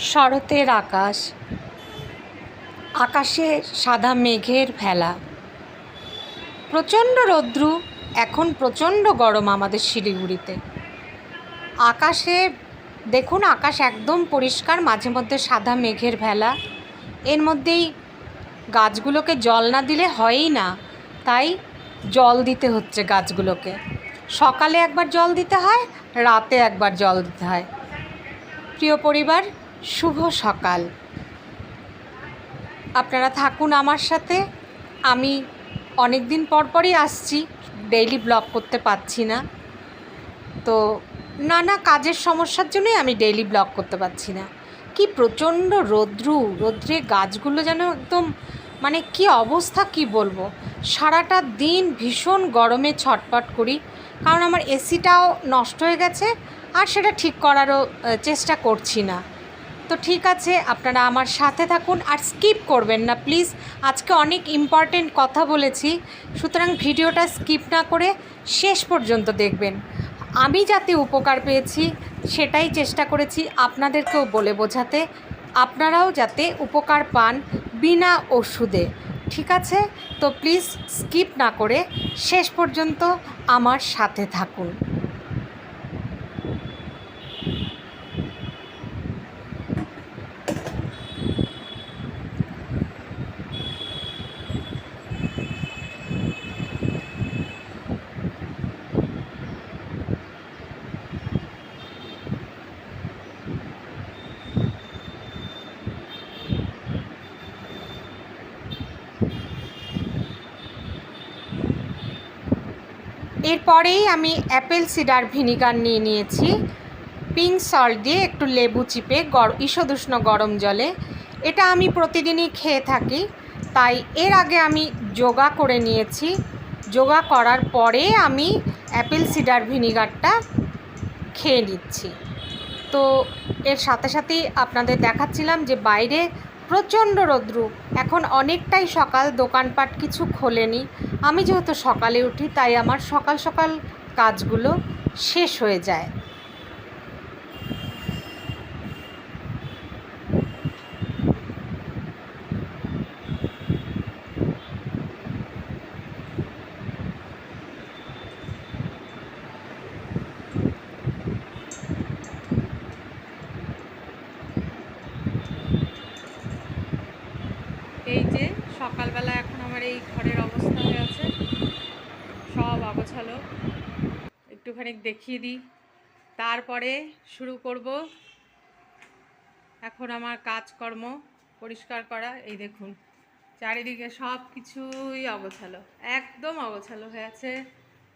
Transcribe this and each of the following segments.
শরতের আকাশ, আকাশে সাদা মেঘের ভেলা। প্রচণ্ড রৌদ্রু, এখন প্রচণ্ড গরম আমাদের শিলিগুড়িতে। আকাশে, দেখুন আকাশ একদম পরিষ্কার, মাঝে মধ্যে সাদা মেঘের ভেলা। এর মধ্যেই গাছগুলোকে জল না দিলে হয়ই না, তাই জল দিতে হচ্ছে গাছগুলোকে। সকালে একবার জল দিতে হয়, রাতে একবার জল দিতে হয়। প্রিয় পরিবার শুভ সকাল। আপনারা থাকুন আমার সাথে। আমি অনেক দিন পর পরই আসছি ডেইলি ব্লগ করতে পারছি না। তো নানা কাজের সমস্যার জন্যই আমি ডেইলি ব্লগ করতে পারছি না। কি প্রচণ্ড রৌদ্রু, রৌদ্রে গাছগুলো যেন একদম মানে কি অবস্থা কি বলব? সারাটা দিন ভীষণ গরমে ছটপট করি। কারণ আমার এসিটাও নষ্ট হয়ে গেছে, আর সেটা ঠিক করারও চেষ্টা করছি না। তো ঠিক আছে, আপনারা আমার সাথে থাকুন আর স্কিপ করবেন না, প্লিজ। আজকে অনেক ইম্পর্টেন্ট কথা বলেছি, সুতরাং ভিডিওটা স্কিপ না করে শেষ পর্যন্ত দেখবেন। আমি যাতে উপকার পেয়েছি, সেটাই চেষ্টা করেছি আপনাদেরকেও বলে বোঝাতে। আপনারাও যাতে উপকার পান বিনা ওষুধে, ঠিক আছে? তো প্লিজ স্কিপ না করে শেষ পর্যন্ত আমার সাথে থাকুন। এরপরেই আমি অ্যাপেল সিডার ভিনিগার নিয়ে নিয়েছি। পিঙ্ক সল্ট দিয়ে একটু লেবু চিপে গর, ঈষদুষ্ণ গরম জলে। এটা আমি প্রতিদিনই খেয়ে থাকি। তাই এর আগে আমি যোগা করে নিয়েছি। যোগা করার পরে আমি অ্যাপেল সিডার ভিনিগারটা খেয়ে নিচ্ছি। তো এর সাথে সাথেই আপনাদের দেখাচ্ছিলাম যে বাইরে প্রচণ্ড রৌদ্রু। এখন অনেকটাই সকাল, দোকানপাট কিছু খোলেনি। আমি যেহেতু সকালে উঠি, তাই আমার সকাল সকাল কাজগুলো শেষ হয়ে যায় এই যে সকালবেলা এখন আমার এই ঘরের অবস্থা হয়ে আছে সব অগোছালো একটুখানি দেখিয়ে দিই। তারপরে শুরু করব। এখন আমার কাজকর্ম পরিষ্কার করা, এই দেখুন, চারিদিকে সব কিছুই অগোছালো, একদম অগোছালো হয়ে আছে।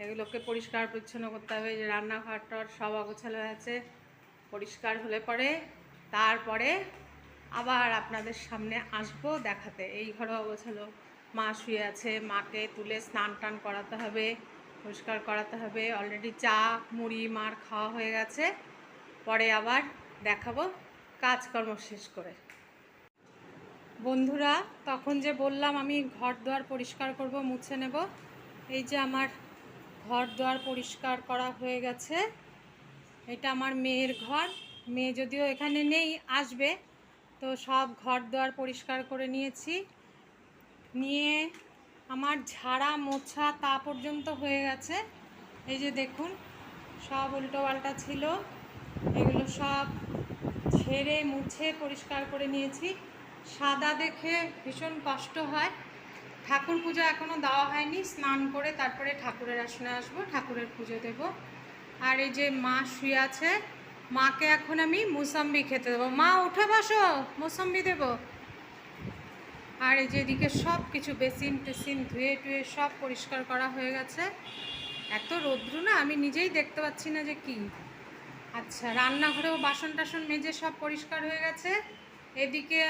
এগুলোকে পরিষ্কার পরিচ্ছন্ন করতে হবে যে রান্নাঘর টর সব অগোছালো হয়ে আছে, পরিষ্কার হলে পরে তারপরে আবার আপনাদের সামনে আসব দেখাতে। এই ঘরে অগোছালো, মা শুয়ে আছে, মাকে তুলে স্নান টান করাতে হবে। পরিষ্কার করাতে হবে। অলরেডি চা, মুড়ি, মার খাওয়া হয়ে গেছে। পরে আবার দেখাবো, কাজকর্ম শেষ করে। বন্ধুরা, তখন যে বললাম আমি ঘর দুয়ার পরিষ্কার করব, মুছে নেব। এই যে আমার ঘর দুয়ার পরিষ্কার করা হয়ে গেছে। এটা আমার মেয়ের ঘর। মেয়ে যদিও এখানে নেই, আসবে। তো সব ঘর দুয়ার পরিষ্কার করে নিয়েছি। নিয়ে আমার ঝাড়া মোছা তা পর্যন্ত হয়ে গেছে। এই যে দেখুন, সব উল্টো পাল্টা ছিল। এগুলো সব ঝেড়ে মুছে পরিষ্কার করে নিয়েছি। সাদা দেখে ভীষণ কষ্ট হয়। ঠাকুর পুজো এখনও দেওয়া হয়নি। স্নান করে তারপরে ঠাকুরের আসনে আসব, ঠাকুরের পুজো দেব। আর এই যে মা শুয়ে আছে, মাকে এখন আমি মুসাম্বি খেতে দেবো। মা, উঠে বসো, মুসাম্বি দেব। আর এই যে এদিকে সব কিছু বেসিন টেসিন ধুয়ে টুয়ে সব পরিষ্কার করা হয়ে গেছে। এত রৌদ্র না, আমি নিজেই দেখতে পাচ্ছি না যে কি। আচ্ছা রান্নাঘরেও বাসন টাসন মেজে সব পরিষ্কার হয়ে গেছে। এদিকে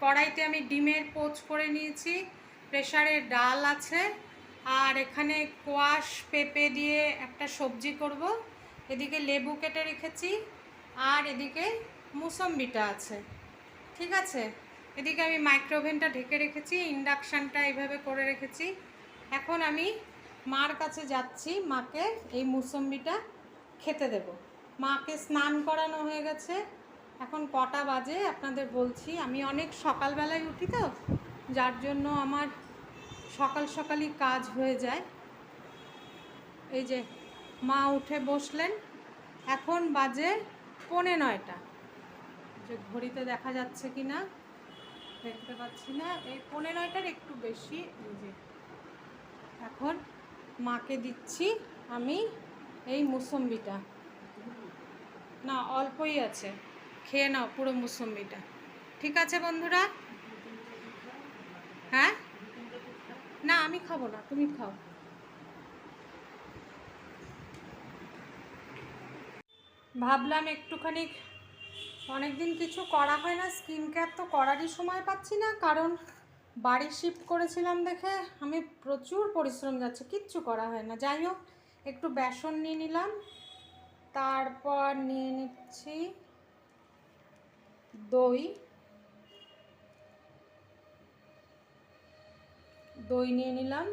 কড়াইতে আমি ডিমের পোচ করে নিয়েছি, প্রেসারে ডাল আছে। আর এখানে কোয়াশ, পেঁপে দিয়ে একটা সবজি করব। এদিকে লেবু কেটে রেখেছি। আর এদিকে মুসম্বিটা আছে। ঠিক আছে? এদিকে আমি মাইক্রোওভেনটা ঢেকে রেখেছি ইন্ডাকশানটা এইভাবে করে রেখেছি। এখন আমি মার কাছে যাচ্ছি, মাকে এই মুসম্বিটা খেতে দেব। মাকে স্নান করানো হয়ে গেছে। এখন কটা বাজে, আপনাদের বলছি। আমি অনেক সকালবেলায় উঠি তো, যার জন্য আমার সকাল সকালই কাজ হয়ে যায়। এই যে, মা উঠে বসলেন। এখন বাজে পৌনে নয়টা। যে, ঘড়িতে দেখা যাচ্ছে কি না দেখতে পাচ্ছি না। এই পনেরোটার একটু বেশি। যে, এখন মাকে দিচ্ছি আমি এই মুসম্বিটা। না, অল্পই আছে। খেয়ে নাও পুরো মুসম্বিটা। ঠিক আছে বন্ধুরা? হ্যাঁ? না, আমি খাব না, তুমি খাও। ভাবলাম একটুখানি অনেকদিন কিছু করা হয় না স্কিন কেয়ার তো করারই সময় পাচ্ছি না, কারণ বাড়ি শিফট করেছিলাম দেখে আমি প্রচুর পরিশ্রম যাচ্ছে, কিচ্ছু করা হয় না। যাই হোক, একটু বেসন নিয়ে নিলাম, তারপর নিয়ে নিচ্ছি দই। দই নিয়ে নিলাম।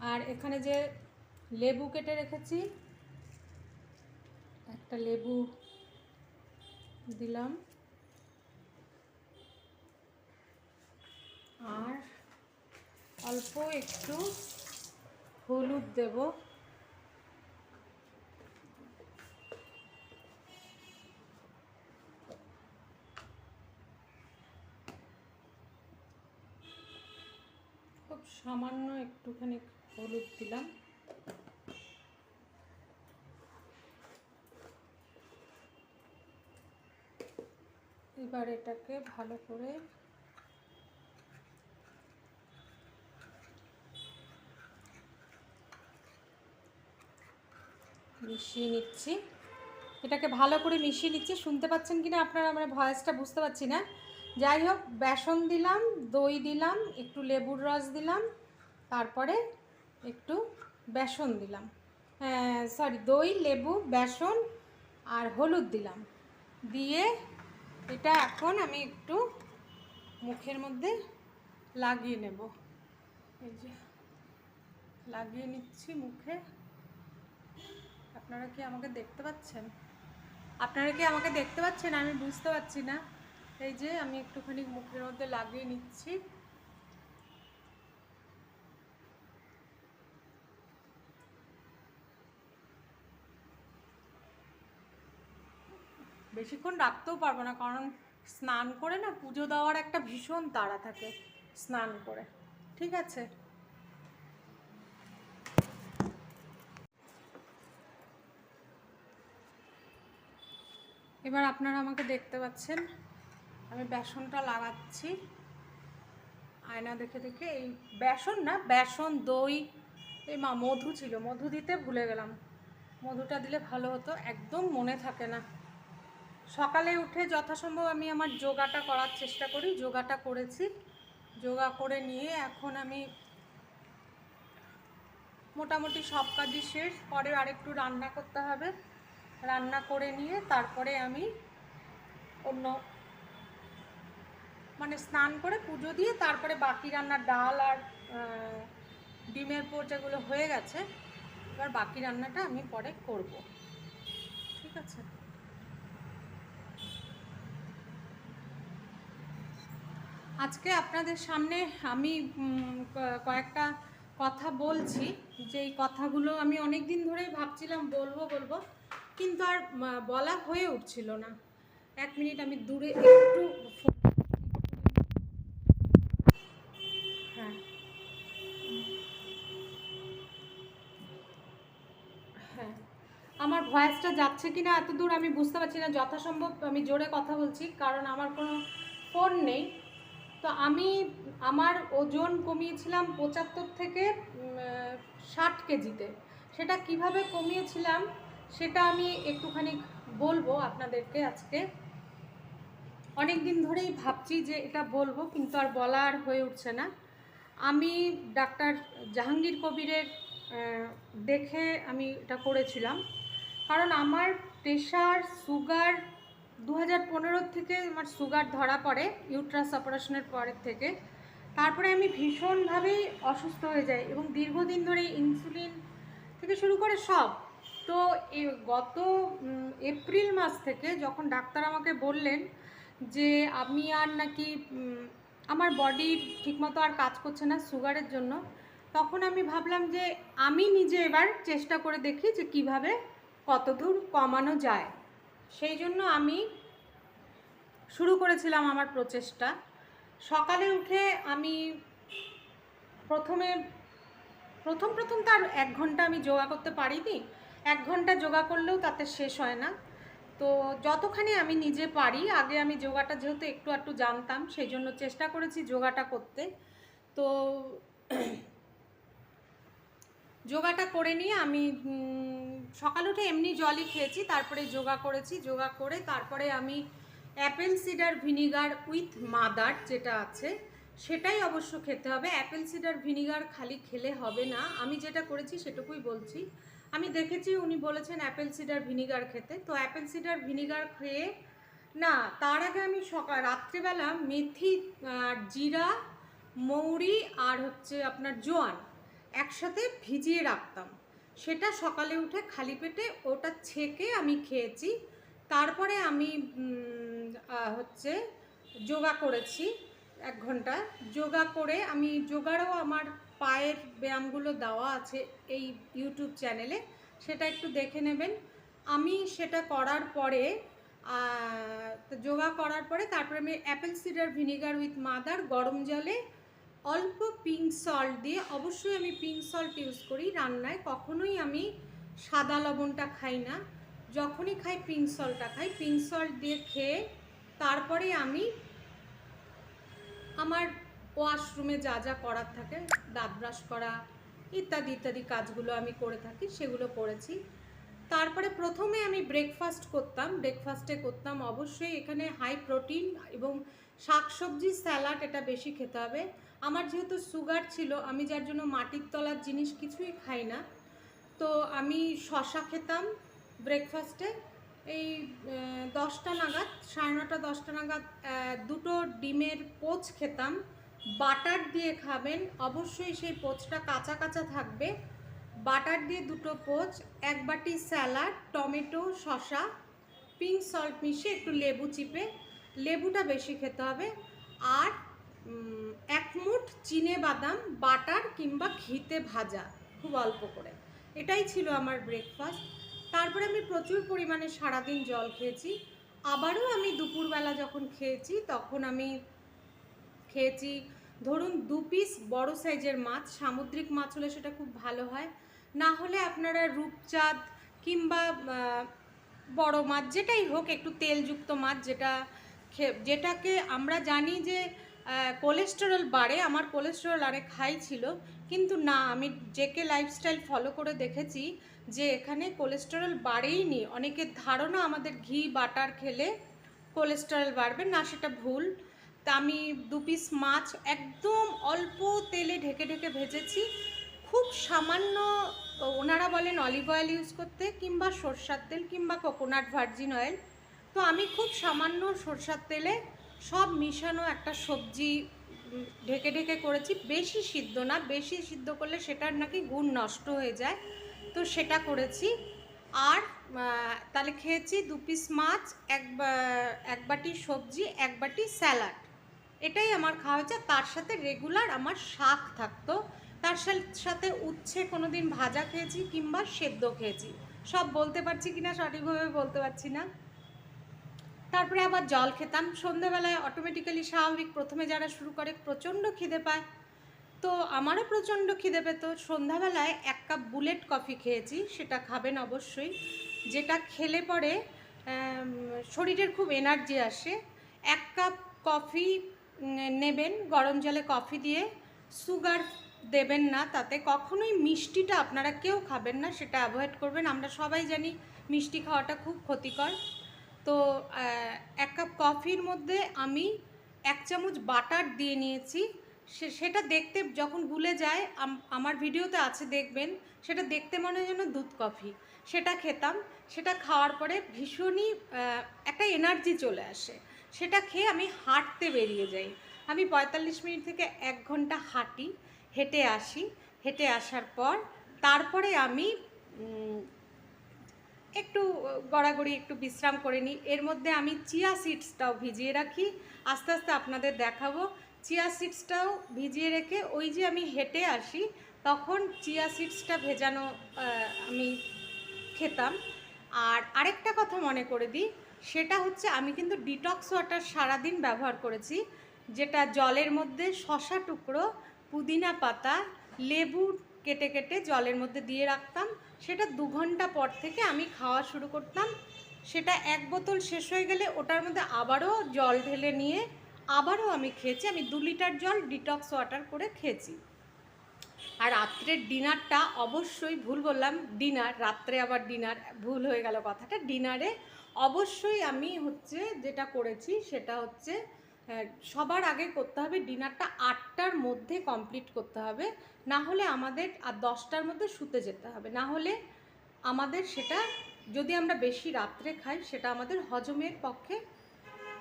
আর এখানে যে লেবু কেটে রেখেছি, একটা লেবু দিলাম। আর অল্প একটু হলুদ দেব। খুব সামান্য একটুখানি হলুদ দিলাম। এবার এটাকে ভালো করে মিশিয়ে নিচ্ছি। এটাকে ভালো করে মিশিয়ে নিচ্ছি। শুনতে পাচ্ছেন কি না আপনারা? আমার ভয়েসটা বুঝতে পারছি না। যাই হোক, বেসন দিলাম, দই দিলাম, একটু লেবুর রস দিলাম, তারপরে একটু বেসন দিলাম। সরি দই, লেবু, বেসন আর হলুদ দিলাম। দিয়ে এটা এখন আমি একটু মুখের মধ্যে লাগিয়ে নেব। এই যে, লাগিয়ে নিচ্ছি মুখে। আপনারা কি আমাকে দেখতে পাচ্ছেন? আপনারা কি আমাকে দেখতে পাচ্ছেন? আমি বুঝতে পারছি না। এই যে, আমি একটুখানি মুখের মধ্যে লাগিয়ে নিচ্ছি। বেশিক্ষণ রাখতেও পারব না, কারণ স্নান করে না পুজো দেওয়ার একটা ভীষণ তাড়া থাকে স্নান করে। ঠিক আছে? এবার আপনারা আমাকে দেখতে পাচ্ছেন, আমি বেসনটা লাগাচ্ছি। আয়না দেখে দেখে এই বেসন না, বেসন, দই, এই মা, মধু ছিল, মধু দিতে ভুলে গেলাম। মধুটা দিলে ভালো হতো, একদম মনে থাকে না। সকালে উঠে যথাসম্ভব আমি আমার যোগাটা করার চেষ্টা করি, যোগাটা করেছি। যোগা করে নিয়ে এখন আমি মোটামুটি সব কাজই শেষ, পরে আরেকটু রান্না করতে হবে। রান্না করে নিয়ে তারপরে আমি অন্য মানে স্নান করে পুজো দিয়ে তারপরে বাকি রান্না ডাল আর ডিমের যেগুলো হয়ে গেছে, এবার বাকি রান্নাটা আমি পরে করব। ঠিক আছে? আজকে আপনাদের সামনে আমি কয়েকটা কথা বলছি। যে কথাগুলো আমি অনেক দিন ধরেই ভাবছিলাম বলব বলব। কিন্তু আর বলা হয়ে উঠছিল না। এক মিনিট, আমি দূরে একটু হ্যাঁ। হ্যাঁ। আমার ভয়েসটা যাচ্ছে কি না এত দূর আমি বুঝতে পারছি না। যথাসম্ভব আমি জোরে কথা বলছি, কারণ আমার কোনো ফোন নেই। তো আমি আমার ওজন কমিয়েছিলাম পঁচাত্তর থেকে ষাট কেজিতে। সেটা কীভাবে কমিয়েছিলাম সেটা আমি একটুখানি বলব আপনাদেরকে আজকে। অনেক দিন ধরেই ভাবছি যে এটা বলব, কিন্তু আর বলা আর হয়ে উঠছে না। আমি ডাক্তার জাহাঙ্গীর কবিরের দেখে আমি এটা করেছিলাম। কারণ আমার প্রেশার, সুগার দু হাজার পনেরো থেকে আমার সুগার ধরা পড়ে, ইউট্রাস অপারেশনের পরের থেকে। তারপরে আমি ভীষণভাবেই অসুস্থ হয়ে যাই এবং দীর্ঘদিন ধরে ইনসুলিন থেকে শুরু করে সব। তো গত এপ্রিল মাস থেকে যখন ডাক্তার আমাকে বললেন যে, আমি আর নাকি আমার বডি ঠিকমতো আর কাজ করছে না সুগারের জন্য, তখন আমি ভাবলাম যে, আমি নিজে এবার চেষ্টা করে দেখি যে কীভাবে কতদূর কমানো যায়। সেই জন্য আমি শুরু করেছিলাম আমার প্রচেষ্টা। সকালে উঠে আমি প্রথমে, প্রথম প্রথম তার এক ঘণ্টা আমি যোগা করতে পারিনি। এক ঘণ্টা যোগা করলেও তাতে শেষ হয় না। তো যতখানি আমি নিজে পারি, আগে আমি যোগাটা যেহেতু একটু একটু জানতাম, সেই জন্য চেষ্টা করেছি যোগাটা করতে। তো যোগাটা করে নিয়ে আমি সকাল উঠে এমনি জলই খেয়েছি, তারপরে যোগা করেছি, যোগা করে তারপরে আমি apple cider vinegar with mother যেটা আছে, সেটাই অবশ্য খেতে হবে। অ্যাপেল সিডার ভিনিগার খালি খেলে হবে না। আমি যেটা করেছি সেটুকুই বলছি। আমি দেখেছি উনি বলেছেন অ্যাপেল সিডার ভিনিগার খেতে। তো অ্যাপেল সিডার ভিনিগার খেয়ে, না, তার আগে আমি সকাল রাত্রিবেলা মেথি জিরা, মৌরি আর হচ্ছে আপনার জোয়ান একসাথে ভিজিয়ে রাখতাম। সেটা সকালে উঠে খালি পেটে ওটা ছেঁকে আমি খেয়েছি। তারপরে আমি হচ্ছে যোগা করেছি এক ঘণ্টা। যোগা করে আমি, যোগারও আমার পায়ের ব্যায়ামগুলো দেওয়া আছে এই ইউটিউব চ্যানেলে, সেটা একটু দেখে নেবেন। আমি সেটা করার পরে যোগা করার পরে তারপরে আমি apple cider vinegar with mother গরম জলে অল্প পিঙ্ক সল্ট দিয়ে অবশ্যই আমি পিঙ্ক সল্ট ইউজ করি রান্নায়। কখনোই আমি সাদা লবণটা খাই না। যখনই খাই পিঙ্ক সল্টটা খাই। পিঙ্ক সল্ট দিয়ে খেয়ে তারপরে আমি আমার ওয়াশরুমে যা যা করার থাকে, দাঁত ব্রাশ করা ইত্যাদি ইত্যাদি কাজগুলো আমি করে থাকি, সেগুলো করেছি। তারপরে প্রথমে আমি ব্রেকফাস্ট করতাম। ব্রেকফাস্টে করতাম, অবশ্যই এখানে হাই প্রোটিন এবং শাক শাকসবজি স্যালাড এটা বেশি খেতে হবে। আমার যেহেতু সুগার ছিল, আমি যার জন্য মাটির তলার জিনিস কিছুই খাই না, তো আমি শশা খেতাম ব্রেকফাস্টে এই দশটা নাগাদ, সাড়ে নটা, দশটা নাগাদ দুটো ডিমের পোচ খেতাম। বাটার দিয়ে খাবেন, অবশ্যই সেই পোচটা কাঁচা কাঁচা থাকবে। বাটার দিয়ে দুটো পোচ, এক বাটি স্যালাড, টমেটো শসা পিঙ্ক সল্ট মিশিয়ে একটু লেবু চিপে। লেবুটা বেশি খেতে হবে। আর এক মুঠ চিনে বাদাম, বাটার কিংবা ঘিতে ভাজা, খুব অল্প করে। এটাই ছিল আমার ব্রেকফাস্ট তারপরে আমি প্রচুর পরিমাণে সারাদিন জল খেয়েছি। আবারও আমি দুপুরবেলা যখন খেয়েছি, তখন আমি খেয়েছি, ধরুন, দু পিস বড় সাইজের মাছ, সামুদ্রিক মাছ হলে সেটা খুব ভালো হয়। না হলে আপনারা রূপচাঁদ কিংবা বড় মাছ, যেটাই হোক, একটু তেলযুক্ত মাছ, যেটা যেটাকে আমরা জানি যে কোলেস্টেরল বাড়ে, আমার কোলেস্টেরল অনেক হাই ছিল। কিন্তু না, আমি জেকে লাইফস্টাইল ফলো করে দেখেছি যে এখানে কোলেস্টেরল বাড়েইনি অনেকের ধারণা আমাদের ঘি বাটার খেলে কোলেস্টেরল বাড়বে, না, সেটা ভুল। তা আমি দু পিস মাছ একদম অল্প তেলে ঢেকে ঢেকে ভেজেছি। খুব সামান্য, ওনারা বলেন অলিভ অয়েল ইউজ করতে কিংবা সরষার তেল কিংবা কোকোনাট ভার্জিন অয়েল তো আমি খুব সামান্য সরষার তেলে সব মিশানো একটা সবজি ঢেকে ঢেকে করেছি। বেশি সিদ্ধ না, বেশি সিদ্ধ করলে সেটার নাকি গুণ নষ্ট হয়ে যায়। তো সেটা করেছি। আর তাহলে খেয়েছি দু পিস মাছ, এক এক বাটি সবজি, এক বাটি স্যালাড এটাই আমার খাওয়া হয়েছে। তার সাথে রেগুলার আমার শাক থাকতো। তার সাথে উচ্ছে কোনো দিন ভাজা খেয়েছি কিংবা সেদ্ধ খেয়েছি। সব বলতে পারছি কিনা সঠিকভাবে বলতে পারছি না। তারপরে আবার জল খেতাম। সন্ধ্যাবেলায় অটোমেটিক্যালি স্বাভাবিক প্রথমে যারা শুরু করে প্রচণ্ড খিদে পায়। তো আমারও প্রচণ্ড খিদে পেতো। সন্ধ্যাবেলায় এক কাপ বুলেট কফি খেয়েছি, সেটা খাবেন অবশ্যই। যেটা খেলে পরে শরীরের খুব এনার্জি আসে। এক কাপ কফি নেবেন, গরম জলে কফি দিয়ে। সুগার দেবেন না, তাতে কখনোই মিষ্টিটা আপনারা কেউ খাবেন না, সেটা অ্যাভয়েড করবেন। আমরা সবাই জানি মিষ্টি খাওয়াটা খুব ক্ষতিকর। তো এক কাপ কফির মধ্যে আমি এক চামচ বাটার দিয়ে নিয়েছি। সে- সেটা দেখতে যখন গুলে যায় আমার ভিডিওতে আছে দেখবেন, সেটা দেখতে মনে হয় যেন দুধ কফি। সেটা খেতাম, সেটা খাওয়ার পরে ভীষণই একটা এনার্জি চলে আসে। সেটা খেয়ে আমি হাঁটতে বেরিয়ে যাই। আমি পঁয়তাল্লিশ মিনিট থেকে এক ঘণ্টা হাঁটি, হেঁটে আসি। হেঁটে আসার পর, তারপরে আমি একটু গড়াগড়ি, একটু বিশ্রাম করে নিই। এর মধ্যে আমি চিয়া সিডসটাও ভিজিয়ে রাখি। আস্তে আস্তে আপনাদের দেখাবো। চিয়া সিডসটাও ভিজিয়ে রেখে ওই যে আমি হেঁটে আসি, তখন চিয়া সিডসটা ভেজানো আমি খেতাম। আর আরেকটা কথা মনে করে দিই, সেটা হচ্ছে আমি কিন্তু ডিটক্স ওয়াটার সারাদিন ব্যবহার করেছি, যেটা জলের মধ্যে শশা টুকরো, পুদিনা পাতা, লেবু কেটে কেটে জলের মধ্যে দিয়ে রাখতাম। সেটা দু ঘণ্টা পর থেকে আমি খাওয়া শুরু করতাম। সেটা এক বোতল শেষ হয়ে গেলে ওটার মধ্যে আবারও জল ঢেলে নিয়ে আবারও আমি খেয়েছি। আমি দু লিটার জল ডিটক্স ওয়াটার করে খেয়েছি। আর রাত্রের ডিনারটা অবশ্যই ভুল বললাম, ডিনার, রাত্রে আবার ডিনার, ভুল হয়ে গেল কথাটা। ডিনারে অবশ্যই আমি হচ্ছে যেটা করেছি সেটা হচ্ছে সবার আগে করতে হবে ডিনারটা আটটার মধ্যে কমপ্লিট করতে হবে। না হলে আমাদের আর দশটার মধ্যে শুতে যেতে হবে। না হলে আমাদের সেটা যদি আমরা বেশি রাত্রে খাই, সেটা আমাদের হজমের পক্ষে,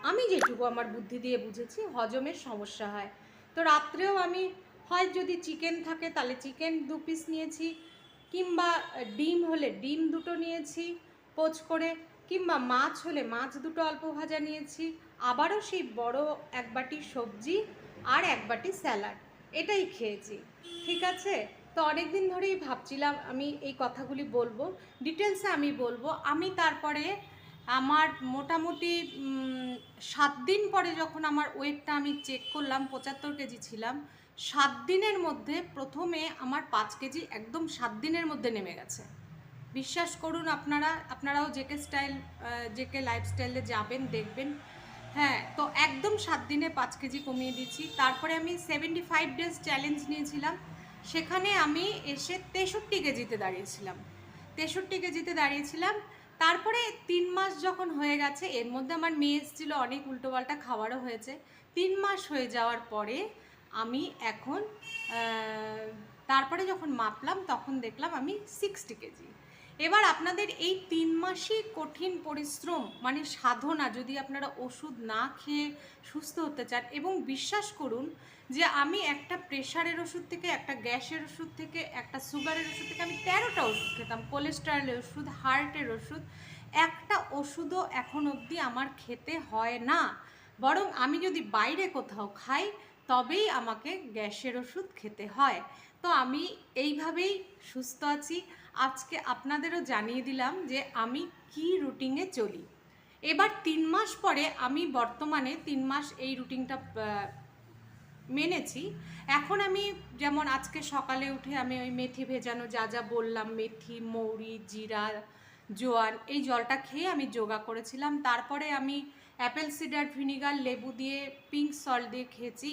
আমি যেটুকু আমার বুদ্ধি দিয়ে বুঝেছি, হজমের সমস্যা হয়। তো রাত্রেও আমি, হয় যদি চিকেন থাকে, তাহলে চিকেন দু পিস নিয়েছি, কিংবা ডিম হলে ডিম দুটো নিয়েছি পোচ করে, কিংবা মাছ হলে মাছ দুটো অল্প ভাজা নিয়েছি আবারও সেই বড় এক বাটি সবজি আর এক বাটি স্যালাড। এটাই খেয়েছি। ঠিক আছে? তো অনেক দিন ধরেই ভাবছিলাম আমি এই কথাগুলি বলব ডিটেলসে আমি বলব। আমি তারপরে আমার মোটামুটি সাত দিন পরে যখন আমার ওয়েটটা আমি চেক করলাম, পঁচাত্তর কেজি ছিলাম, সাত দিনের মধ্যে প্রথমে আমার পাঁচ কেজি একদম সাত দিনের মধ্যে নেমে গেছে। বিশ্বাস করুন আপনারা, আপনারাও জেকে স্টাইল জেকে লাইফস্টাইলে যাবেন, দেখবেন হ্যাঁ তো একদম সাত দিনে পাঁচ কেজি কমিয়ে দিচ্ছি তারপরে আমি সেভেন্টি ফাইভ ডেজ চ্যালেঞ্জ নিয়েছিলাম। সেখানে আমি এসে তেষট্টি কেজিতে দাঁড়িয়েছিলাম। তেষট্টি কেজিতে দাঁড়িয়েছিলাম। তারপরে তিন মাস যখন হয়ে গেছে, এর মধ্যে আমার মেয়ে এসেছিল, অনেক উল্টোপাল্টা খাবারও হয়েছে। তিন মাস হয়ে যাওয়ার পরে আমি এখন তারপরে যখন মাপলাম, তখন দেখলাম আমি সিক্সটি কেজি। এবার আপনাদের এই তিন মাসই কঠিন পরিশ্রম মানে সাধনা, যদি আপনারা ওষুধ না খেয়ে সুস্থ হতে চান এবং বিশ্বাস করুন যে আমি একটা প্রেশারের ওষুধ থেকে, একটা গ্যাসের ওষুধ থেকে, একটা সুগারের ওষুধ থেকে আমি তেরোটা ওষুধ খেতাম। কোলেস্টেরলের ওষুধ, হার্টের ওষুধ, একটা ওষুধও এখন অবধি আমার খেতে হয় না। বরং আমি যদি বাইরে কোথাও খাই, তবেই আমাকে গ্যাসের ওষুধ খেতে হয়। তো আমি এইভাবেই সুস্থ আছি। আজকে আপনাদেরও জানিয়ে দিলাম যে আমি কি রুটিনে চলি। এবার তিন মাস পরে আমি বর্তমানে তিন মাস এই রুটিনটা মেনেছি। এখন আমি যেমন আজকে সকালে উঠে আমি ওই মেথি ভেজানো যা যা বললাম, মেথি, মৌরি, জিরা, জোয়ান, এই জলটা খেয়ে আমি যোগা করেছিলাম। তারপরে আমি অ্যাপেল সিডার ভিনিগার, লেবু দিয়ে, পিঙ্ক সল্ট দিয়ে খেয়েছি।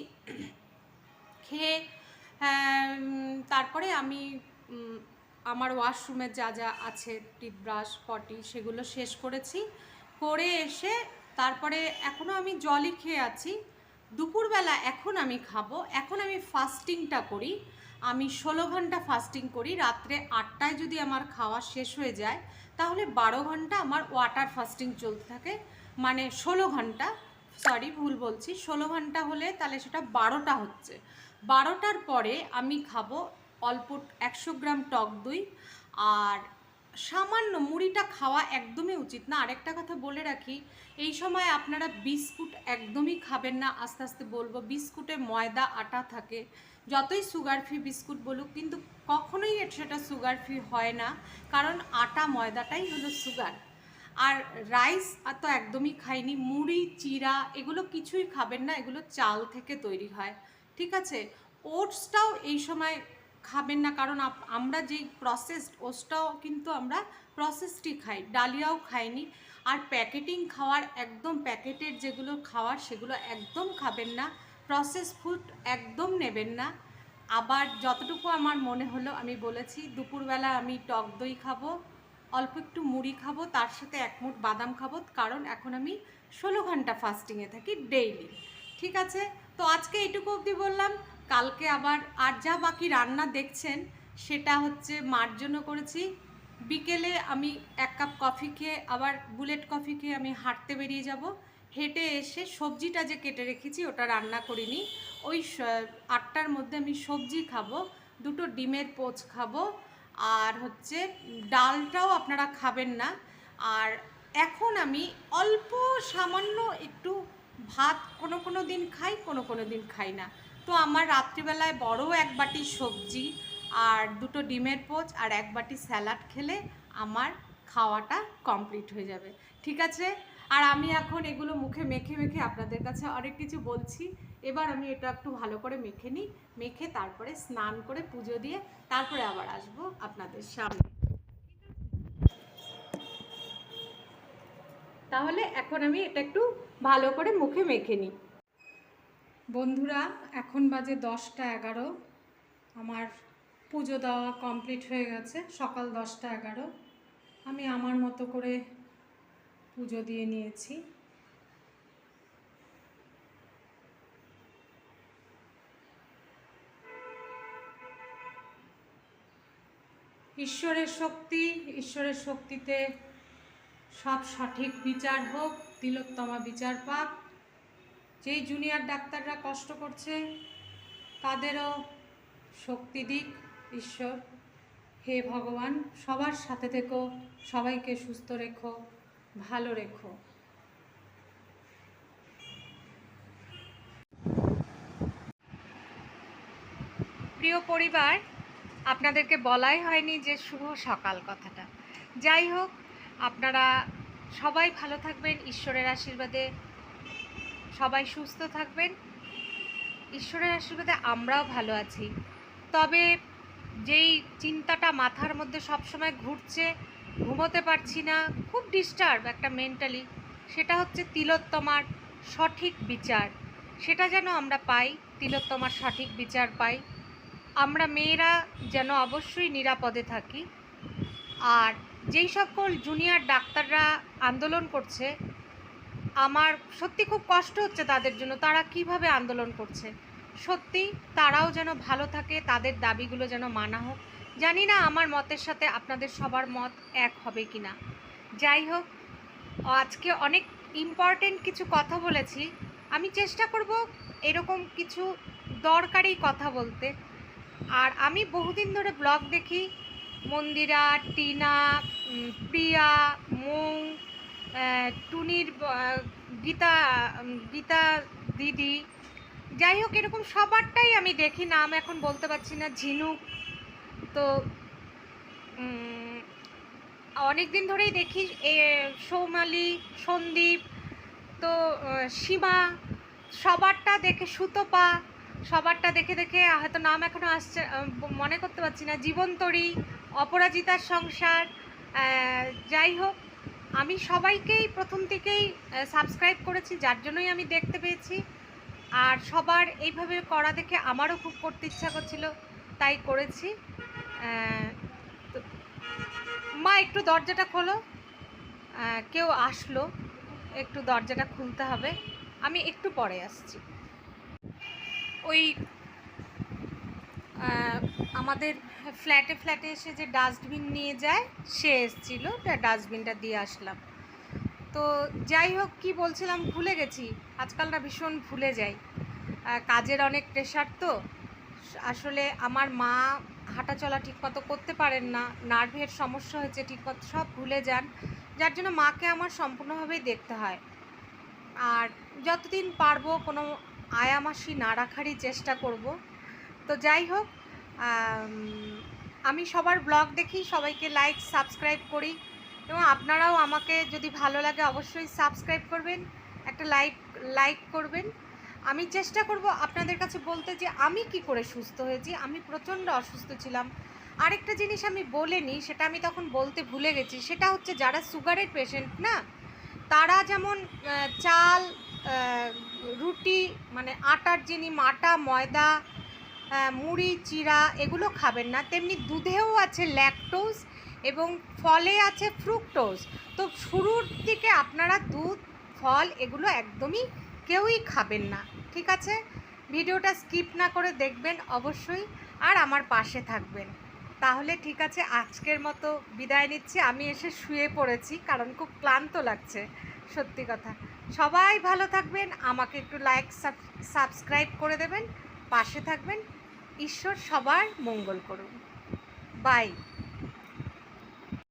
খেয়ে তারপরে আমি আমার ওয়াশরুমে যা যা আছে টিথব্রাশ পটি সেগুলো শেষ করেছি। করে এসে তারপরে এখনও আমি জলই খেয়ে আছি। দুপুরবেলা এখন আমি খাব, এখন আমি ফাস্টিংটা করি। আমি ষোলো ঘণ্টা ফাস্টিং করি, রাত্রে আটটায় যদি আমার খাওয়া শেষ হয়ে যায়, তাহলে বারো ঘণ্টা আমার ওয়াটার ফাস্টিং চলতে থাকে। মানে ষোলো ঘণ্টা সরি ভুল বলছি, ষোলো ঘণ্টা হলে তাহলে সেটা বারোটা হচ্ছে। বারোটার পরে আমি খাব অল্প একশো গ্রাম টক দই আর সামান্য মুড়িটা খাওয়া একদমই উচিত না। আরেকটা কথা বলে রাখি, এই সময় আপনারা বিস্কুট একদমই খাবেন না। আস্তে আস্তে বলব, বিস্কুটে ময়দা আটা থাকে, যতই সুগার ফ্রি বিস্কুট বলুক, কিন্তু কখনোই সেটা সুগার ফ্রি হয় না, কারণ আটা ময়দাটাই হলো সুগার আর রাইস আর তো একদমই খাইনি, মুড়ি চিরা এগুলো কিছুই খাবেন না, এগুলো চাল থেকে তৈরি হয়, ঠিক আছে? ওটসটাও এই সময় খাবেন না, কারণ আমরা যেই প্রসেসড ওটসটাও কিন্তু আমরা প্রসেসডই খাই, ডালিয়াও খাইনি। আর প্যাকেটিং খাওয়ার একদম প্যাকেটের যেগুলো খাওয়ার সেগুলো একদম খাবেন না প্রসেস ফুড একদম নেবেন না। আবার যতটুকু আমার মনে হলো, আমি বলেছি, দুপুরবেলা আমি টক দই খাব, অল্প একটু মুড়ি খাব, তার সাথে এক মুঠ বাদাম খাব, কারণ এখন আমি ষোলো ঘণ্টা ফাস্টিংয়ে থাকি ডেইলি ঠিক আছে? তো আজকে এইটুকু অবধি বললাম। কালকে আবার আর যা বাকি রান্না দেখছেন, সেটা হচ্ছে মার জন্য করেছি। বিকেলে আমি এক কাপ কফি খেয়ে, আবার বুলেট কফি খেয়ে আমি হাঁটতে বেরিয়ে যাব। হেঁটে এসে সবজিটা যে কেটে রেখেছি, ওটা রান্না করিনি। ওই আটটার মধ্যে আমি সবজি খাব, দুটো ডিমের পোচ খাব, আর হচ্ছে ডালটাও আপনারা খাবেন না। আর এখন আমি অল্প সামান্য একটু ভাত কোনো কোনো দিন খাই, কোনো কোনো দিন খাই না। তো আমার রাত্রিবেলায় বড় এক বাটি সবজি আর দুটো ডিমের পোচ আর এক বাটি স্যালাড খেলে আমার খাওয়াটা কমপ্লিট হয়ে যাবে। ঠিক আছে? আর আমি এখন এগুলো মুখে মেখে মেখে আপনাদের কাছে অনেক কিছু বলছি। এবার আমি এটা একটু ভালো করে মেখে নিই, মেখে তারপরে স্নান করে পুজো দিয়ে তারপরে আবার আসব আপনাদের সামনে। তাহলে এখন আমি এটা একটু ভালো করে মুখে মেখে নিই। বন্ধুরা, এখন বাজে দশটা এগারো। আমার পুজো দেওয়া কমপ্লিট হয়ে গেছে, সকাল দশটা এগারো। আমি আমার মতো করে পুজো দিয়ে নিয়েছি। ঈশ্বরের শক্তি, ঈশ্বরের শক্তিতে সব সঠিক বিচার হোক, তিলোত্তমা বিচার পাক। যেই জুনিয়র ডাক্তাররা কষ্ট করছে, তাদেরও শক্তি দিক, ঈশ্বর। হে ভগবান, সবার সাথে থেকো, সবাইকে সুস্থ রেখো, ভালো রেখো। প্রিয় পরিবার, আপনাদেরকে বলাই হয়নি যে শুভ সকাল কথাটা। যাই হোক, আপনারা সবাই ভালো থাকবেন, ঈশ্বরের আশীর্বাদে। সবাই সুস্থ থাকবেন। ঈশ্বরের আশীর্বাদে আমরাও ভালো আছি। তবে যেই চিন্তাটা মাথার মধ্যে সবসময় ঘুরছে, ঘুমোতে পারছি না, খুব ডিস্টার্ব একটা মেন্টালি সেটা হচ্ছে তিলোত্তমার সঠিক বিচার। সেটা যেন আমরা পাই, তিলোত্তমার সঠিক বিচার পাই। আমরা মেয়েরা যেন অবশ্যই নিরাপদে থাকি। আর যেই সকল জুনিয়র ডাক্তাররা আন্দোলন করছে আমার সত্যি খুব কষ্ট হচ্ছে তাদের জন্য। তারা কীভাবে আন্দোলন করছে? সত্যি তারাও যেন ভালো থাকে, তাদের দাবিগুলো যেন মানা হোক। জানি না আমার মতের সাথে আপনাদের সবার মত এক হবে কি না যাই হোক, আজকে অনেক ইম্পর্টেন্ট কিছু কথা বলেছি। আমি চেষ্টা করব এরকম কিছু দরকারি কথা বলতে। আর আমি বহুদিন ধরে ব্লগ দেখি। মন্দিরা, টিনা প্রিয়া, মৌ টুনির গীতা গীতা দিদি। যাই হোক, এরকম সবারটাই আমি দেখি, নাম এখন বলতে পারছি না ঝিনুক তো অনেক দিন ধরেই দেখি সৌমালি, সন্দীপ, তো সীমা, সবারটা দেখে সুতপা, সবারটা দেখে দেখে হয়তো নাম এখনও আসছে মনে করতে পারছি না, জীবন্তরী, অপরাজিতার সংসার যাই হোক আমি সবাইকেই প্রথম থেকেই সাবস্ক্রাইব করেছি, যার জন্যই আমি দেখতে পেয়েছি। আর সবার এইভাবে করা দেখে আমারও খুব করতে ইচ্ছা করছিল, তাই করেছি। মা, একটু দরজাটা খোলো। কেউ আসলো, একটু দরজাটা খুলতে হবে। আমি একটু পরে আসছি। ওই আমাদের ফ্ল্যাটে ফ্ল্যাটে এসে যে ডাস্টবিন নিয়ে যায়, সে এসেছিল ডাস্টবিনটা দিয়ে আসলাম। তো যাই হোক, কি বলছিলাম, ভুলে গেছি। আজকালটা ভীষণ ভুলে যাই। কাজের অনেক প্রেশার তো। আসলে আমার মা হাঁটা চলা ঠিকমতো করতে পারেন না নার্ভের সমস্যা হয়েছে ঠিকমতো, সব ভুলে যান। যার জন্য মাকে আমার সম্পূর্ণভাবেই দেখতে হয়। আর যতদিন পারব, কোনো আয়ামাসি না রাখারই চেষ্টা করব। তো যাই হোক, আমি সবার ব্লগ দেখি, সবাইকে লাইক সাবস্ক্রাইব করি। এবং আপনারাও আমাকে যদি ভালো লাগে অবশ্যই সাবস্ক্রাইব করবেন, একটা লাইক লাইক করবেন। আমি চেষ্টা করব আপনাদের কাছে বলতে যে আমি কি করে সুস্থ হয়েছি, আমি প্রচণ্ড অসুস্থ ছিলাম। আরেকটা জিনিস আমি বলিনি সেটা আমি তখন বলতে ভুলে গেছি, সেটা হচ্ছে যারা সুগারের পেশেন্ট না, তারা যেমন চাল রুটি মানে আটার জিনিস আটা ময়দা মুড়ি চিরা এগুলো খাবেন না। তেমনি দুধেও আছে ল্যাকটোজ এবং ফলে আছে ফ্রুক্টোজ তো শুরুর দিকে আপনারা দুধ, ফল এগুলো একদমই কেউই খাবেন না, ঠিক আছে? ভিডিওটা স্কিপ না করে দেখবেন অবশ্যই। আর আমার পাশে থাকবেন। তাহলে ঠিক আছে, আজকের মতো বিদায় নিচ্ছি। আমি এসে শুয়ে পড়েছি, কারণ খুব ক্লান্ত লাগছে, সত্যি কথা। সবাই ভালো থাকবেন, আমাকে একটু লাইক সাবস্ক্রাইব করে দেবেন, পাশে থাকবেন। ঈশ্বর সবার মঙ্গল করুন। বাই